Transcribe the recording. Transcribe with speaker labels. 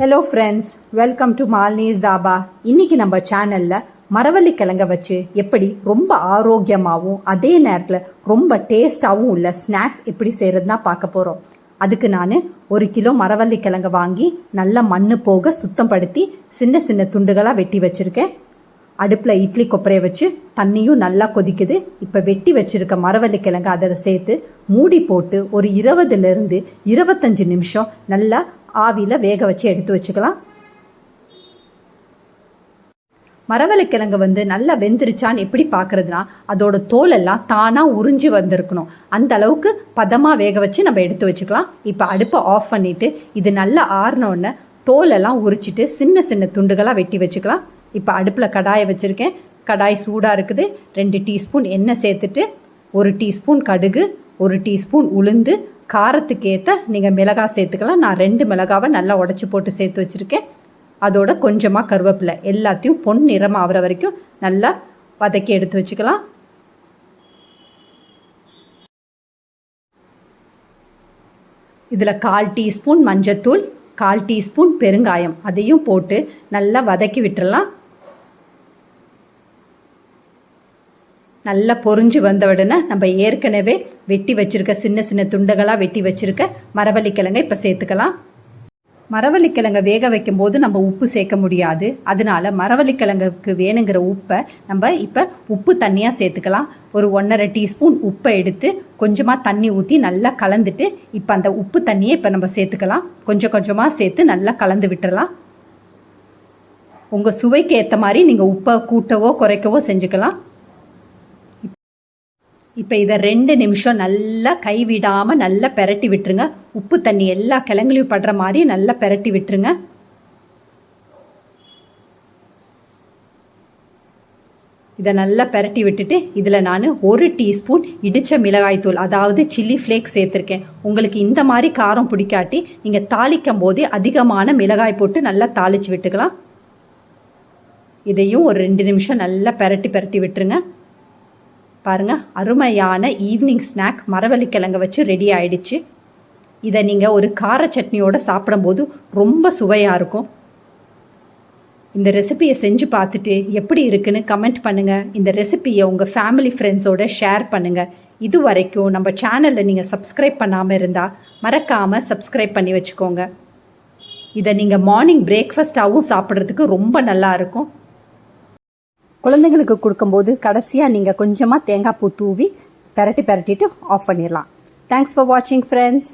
Speaker 1: Hello friends welcome to மால்னீஸ் தாபா இன்னைக்கு நம்ம சேனலில் மரவள்ளி கிழங்க வச்சு எப்படி ரொம்ப ஆரோக்கியமாகவும் அதே நேரத்தில் ரொம்ப டேஸ்டாகவும் உள்ள ஸ்நாக்ஸ் எப்படி செய்கிறதுனா பார்க்க போகிறோம் அதுக்கு நான் ஒரு கிலோ மரவள்ளி கிழங்க வாங்கி நல்லா மண் போக சுத்தம் படுத்தி சின்ன சின்ன துண்டுகளாக வெட்டி வச்சுருக்கேன். அடுப்பில் இட்லி கொப்பரையை வச்சு தண்ணியும் நல்லா கொதிக்குது. இப்போ வெட்டி வச்சுருக்க மரவள்ளி கிழங்கு அதில் சேர்த்து மூடி போட்டு ஒரு இருபதுலேருந்து இருபத்தஞ்சு நிமிஷம் நல்லா ஆவியில் வேக வச்சு எடுத்து வச்சுக்கலாம். மரவள்ளிக்கிழங்கு வந்து நல்லா வெந்துருச்சான்னு எப்படி பார்க்குறதுனா அதோட தோலெல்லாம் தானாக உறிஞ்சி வந்திருக்கணும். அந்த அளவுக்கு பதமாக வேக வச்சு நம்ம எடுத்து வச்சுக்கலாம். இப்போ அடுப்பை ஆஃப் பண்ணிவிட்டு இது நல்லா ஆறினோடனே தோலெல்லாம் உரிச்சிட்டு சின்ன சின்ன துண்டுகளாக வெட்டி வச்சுக்கலாம். இப்போ அடுப்பில் கடாயை வச்சுருக்கேன். கடாய் சூடாக இருக்குது. ரெண்டு டீஸ்பூன் எண்ணெய் சேர்த்துட்டு ஒரு டீஸ்பூன் கடுகு ஒரு டீஸ்பூன் உளுந்து காரத்துக்கு ஏற்ற நீங்கள் மிளகாய் சேர்த்துக்கலாம். நான் ரெண்டு மிளகாவை நல்லா உடச்சி போட்டு சேர்த்து வச்சுருக்கேன். அதோட கொஞ்சமாக கருவேப்பிலை எல்லாத்தையும் பொன் நிறம் ஆகிற வரைக்கும் நல்லா வதக்கி எடுத்து வச்சுக்கலாம். இதில் கால் டீஸ்பூன் மஞ்சத்தூள் கால் டீஸ்பூன் பெருங்காயம் அதையும் போட்டு நல்லா வதக்கி விட்டுறலாம். நல்லா பொறிஞ்சு வந்த உடனே நம்ம ஏற்கனவே வெட்டி வச்சுருக்க சின்ன சின்ன துண்டுகளாக வெட்டி வச்சுருக்க மரவள்ளிக்கிழங்கை இப்போ சேர்த்துக்கலாம். மரவள்ளிக்கிழங்கை வேக வைக்கும்போது நம்ம உப்பு சேர்க்க முடியாது. அதனால மரவள்ளிக்கிழங்குக்கு வேணுங்கிற உப்பை நம்ம இப்போ உப்பு தண்ணியாக சேர்த்துக்கலாம். ஒரு ஒன்றரை டீஸ்பூன் உப்பை எடுத்து கொஞ்சமாக தண்ணி ஊற்றி நல்லா கலந்துட்டு இப்போ அந்த உப்பு தண்ணியை இப்போ நம்ம சேர்த்துக்கலாம். கொஞ்சம் கொஞ்சமாக சேர்த்து நல்லா கலந்து விட்டுறலாம். உங்கள் சுவைக்கு ஏற்ற மாதிரி நீங்கள் உப்பை கூட்டவோ குறைக்கவோ செஞ்சுக்கலாம். இப்போ இதை ரெண்டு நிமிஷம் நல்லா கைவிடாமல் நல்லா பெரட்டி விட்டுருங்க. உப்பு தண்ணி எல்லா கிழங்குலையும் படுற மாதிரி நல்லா பெரட்டி விட்டுருங்க. இதை நல்லா பெரட்டி விட்டுட்டு இதில் நான் ஒரு டீஸ்பூன் இடித்த மிளகாய்த்தூள் அதாவது சில்லி ஃப்ளேக்ஸ் சேர்த்துருக்கேன். உங்களுக்கு இந்த மாதிரி காரம் பிடிக்காட்டி நீங்கள் தாளிக்கும் போதே அதிகமான மிளகாய் போட்டு நல்லா தாளித்து விட்டுக்கலாம். இதையும் ஒரு ரெண்டு நிமிஷம் நல்லா பெரட்டி பெரட்டி விட்டுருங்க. பாருங்கள் அருமையான ஈவினிங் ஸ்நாக் மரவள்ளிக்கிழங்க வச்சு ரெடி ஆயிடுச்சு. இதை நீங்கள் ஒரு கார சட்னியோடு சாப்பிடும்போது ரொம்ப சுவையாக இருக்கும். இந்த ரெசிபியை செஞ்சு பார்த்துட்டு எப்படி இருக்குன்னு கமெண்ட் பண்ணுங்கள் இந்த ரெசிபியை உங்கள் ஃபேமிலி ஃப்ரெண்ட்ஸோட ஷேர் பண்ணுங்கள் இது வரைக்கும் நம்ம சேனலில் நீங்கள் சப்ஸ்கிரைப் பண்ணாமல் இருந்தால் மறக்காமல் சப்ஸ்கிரைப் பண்ணி வச்சுக்கோங்க. இதை நீங்கள் மார்னிங் பிரேக்ஃபாஸ்ட்டாகவும் சாப்பிட்றதுக்கு ரொம்ப நல்லா இருக்கும். குழந்தைங்களுக்கு கொடுக்கும்போது கடைசியாக நீங்கள் கொஞ்சமாக தேங்காய் பூ தூவி பெரட்டி பெரட்டிட்டு ஆஃப் பண்ணிடலாம் தேங்க்ஸ் ஃபார் வாட்சிங் ஃப்ரெண்ட்ஸ்